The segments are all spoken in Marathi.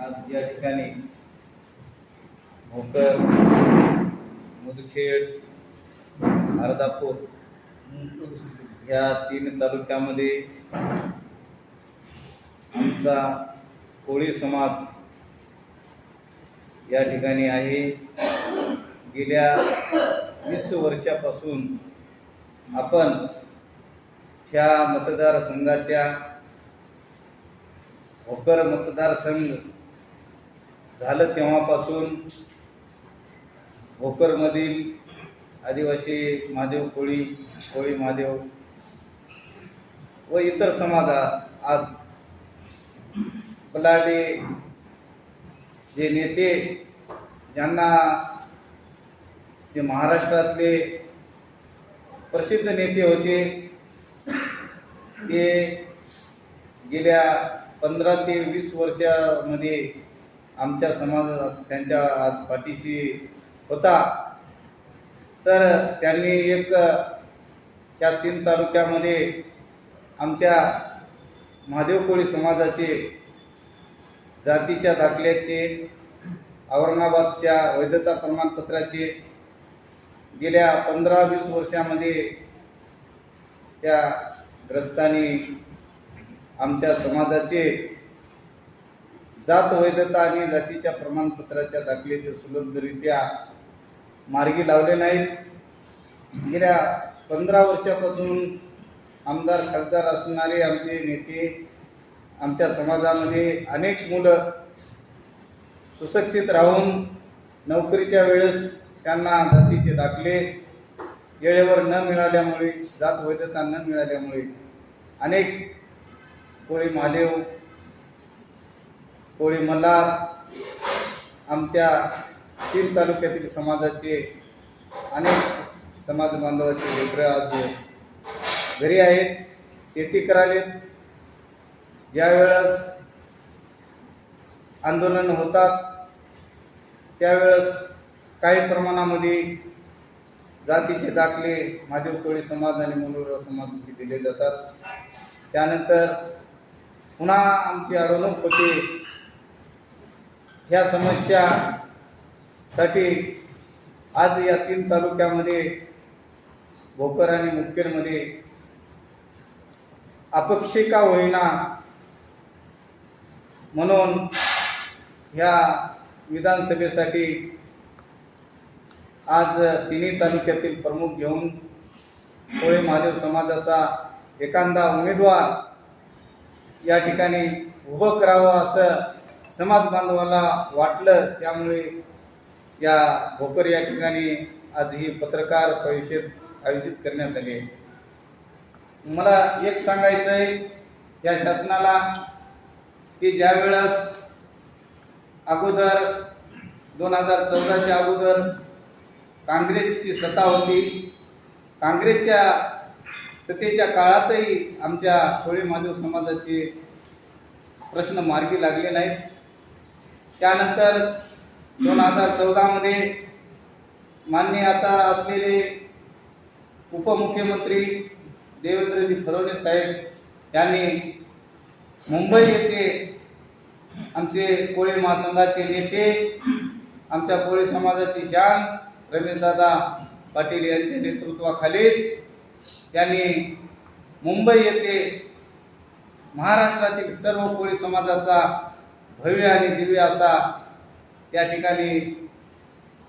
आज या ठिकाणी भोकर मुदखेड अर्धापूर या तीन तालुक्यामध्ये आमचा कोळी समाज या ठिकाणी आहे. गेल्या वीस वर्षापासून आपण ह्या मतदारसंघाच्या भोकर मतदारसंघ झालं तेव्हापासून भोकरमधील आदिवासी महादेव कोळी कोळी महादेव व इतर समाज आज पलाडे जे नेते ज्यांना जे महाराष्ट्रातले प्रसिद्ध नेते होते ते गेल्या पंधरा ते वीस वर्षामध्ये आमच्या समाजात त्यांच्या आज पाठीशी होता. तर त्यांनी एक त्या तीन तालुक्यामध्ये आमच्या महादेव कोळी समाजाचे जातीच्या दाखल्याचे औरंगाबादच्या वैधता प्रमाणपत्राचे गेल्या पंधरा वीस वर्षामध्ये त्या ग्रस्तांनी आमच्या समाजाचे जात वैधता आणि जातीच्या प्रमाणपत्राच्या दाखल्याचे सुलभरित्या मार्गी लावले नाहीत. गेल्या पंधरा वर्षापासून आमदार खासदार असणारे आमचे नेते आमच्या समाजामध्ये अनेक मुलं सुशिक्षित राहून नोकरीच्या वेळेस त्यांना जातीचे दाखले वेळेवर न मिळाल्यामुळे जात वैधता न मिळाल्यामुळे अनेक कोळी महादेव कोळी मल्हार आमच्या तीन तालुक्यातील समाजाचे अनेक समाज बांधवाचे लेकरं आज घरी आहेत शेती करावेत. ज्यावेळेस आंदोलन होतात त्यावेळेस काही प्रमाणामध्ये जातीचे दाखले महादेव कोळी समाज आणि मनोर समाजाचे दिले जातात. त्यानंतर पुन्हा आमची अडवणूक होते. ह्या समस्यासाठी आज या तीन तालुक्यामध्ये भोकर आणि मुदखेडमध्ये अपेक्षिका होईना म्हणून ह्या विधानसभेसाठी आज तिन्ही तालुक्यातील प्रमुख घेऊन कोळे महादेव समाजाचा एखादा उमेदवार या ठिकाणी उभं करावं असं समाज बांधवाला वाटलं त्यामुळे या भोकर या ठिकाणी आज ही पत्रकार परिषद आयोजित करण्यात आली आहे. मला एक सांगायचं आहे या शासनाला की ज्या वेळेस अगोदर दोन हजार चौदाच्या अगोदर काँग्रेसची सत्ता होती काँग्रेसच्या सत्तेच्या काळातही आमच्या कोळी माधव समाजाचे प्रश्न मार्गी लागले नाहीत. त्यानंतर दोन हजार चौदामध्ये मान्य आता असलेले उपमुख्यमंत्री देवेंद्रजी फडणवीस साहेब यांनी मुंबई येथे आमचे कोळी महासंघाचे नेते आमच्या कोळी समाजाची शान रमेशदादा पाटील यांच्या नेतृत्वाखाली त्यांनी मुंबई येथे महाराष्ट्रातील सर्व कोळी समाजाचा भव्य आणि दिव्य असा त्या ठिकाणी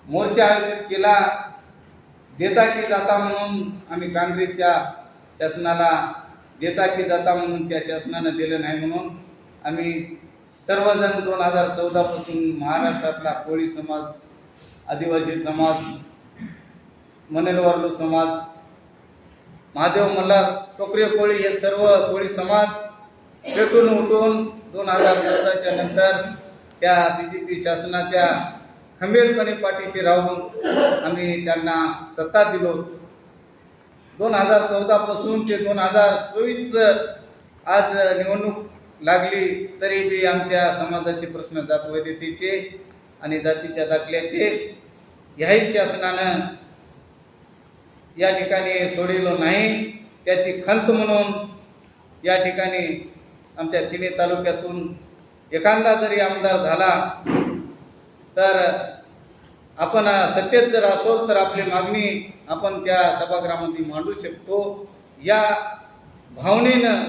मोर्चा आयोजित केला. देता की जाता म्हणून आम्ही काँग्रेसच्या शासनाला देता की जाता म्हणून त्या शासनानं दिलं नाही म्हणून आम्ही सर्वजण दोन हजार चौदापासून महाराष्ट्रातला कोळी समाज आदिवासी समाज मनेलवार्लू समाज महादेव मल्हार टोकरे कोळी हे सर्व कोळी समाज पेटून उठून दोन हजार चौदाच्या नंतर त्या बी जे पी शासनाच्या खंबीरपणे पाठीशी राहून आम्ही त्यांना सत्ता दिलो. दोन हजार चौदापासून ते दोन हजार चोवीस आज निवडणूक लागली तरी बी आमच्या समाजाचे प्रश्न जात वैधतेचे आणि जातीच्या दाखल्याचे ह्याही शासनानं या ठिकाणी सोडलेलो नाही. त्याची खंत म्हणून या ठिकाणी आमच्या तिन्ही तालुक्यातून एखादा जरी आमदार झाला तर आपण सत्तेत जर असोल तर आपली मागणी आपण त्या सभागृहामध्ये मांडू शकतो. या भावनेनं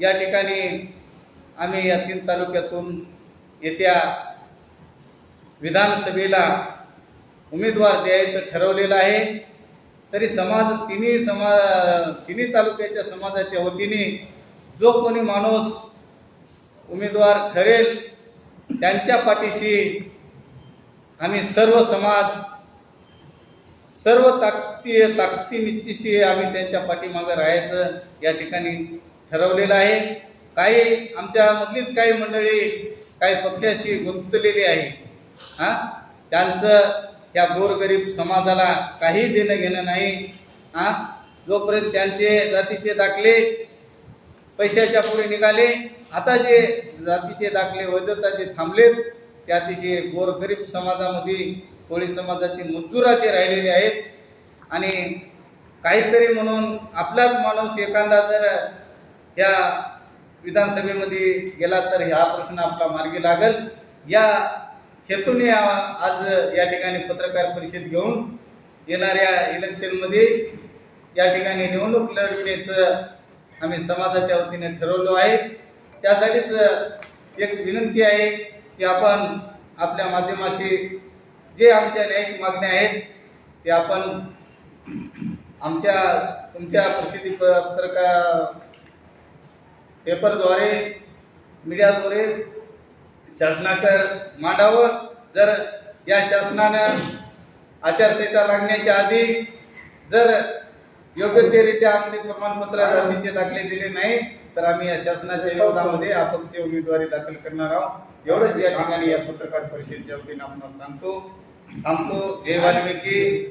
या ठिकाणी आम्ही या तीन तालुक्यातून येत्या विधानसभेला उमेदवार द्यायचं ठरवलेलं आहे. तरी समाज तिन्ही समा तिन्ही तालुक्याच्या समाजाच्या वतीने जो कोणी माणूस उमेदवार ठरेल त्यांच्या पाठीशी आम्ही सर्व समाज सर्व ताकदी ताकदीनिश्चिशी आम्ही त्यांच्या पाठीमागं राहायचं या ठिकाणी ठरवलेलं आहे. काही आमच्यामधलीच काही मंडळी काही पक्षाशी गुंतलेली आहे. हां? त्यांचं या गोरगरीब समाजाला काही देणं घेणं नाही. हां? जोपर्यंत त्यांचे जातीचे दाखले पैशाच्या पुढे निघाले. आता जे जातीचे दाखले वैधता जे थांबलेत ते अतिशय गोरगरीब समाजामध्ये कोळी समाजाचे मजुराचे राहिलेले आहेत. आणि काहीतरी म्हणून आपलाच माणूस एखादा जर या विधानसभेमध्ये गेला तर हा प्रश्न आपला मार्गी लागल. या हेतूने आज या ठिकाणी पत्रकार परिषद घेऊन येणाऱ्या इलेक्शनमध्ये या ठिकाणी निवडणूक लढण्याचं आम्ही समाजाच्या वतीने ठरवलो आहे. त्यासाठीच एक विनंती आहे की आपण आपल्या माध्यमाशी जे आमच्या न्यायिक मागण्या आहेत ते आपण आमच्या तुमच्या प्रसिद्धी पत्रका पेपरद्वारे मीडियाद्वारे शासनाकर मांडावं. जर या शासनानं आचारसंहिता लागण्याच्या आधी जर योग्यरित्या आमचे प्रमाणपत्र जातीचे दाखले दिले नाही तर आम्ही या शासनाच्या विरोधामध्ये अपक्ष उमेदवारी दाखल करणार आहोत. एवढंच या ठिकाणी या पत्रकार परिषदेच्या वतीने आपण सांगतो. थांबतो. जय वाल्मिकी.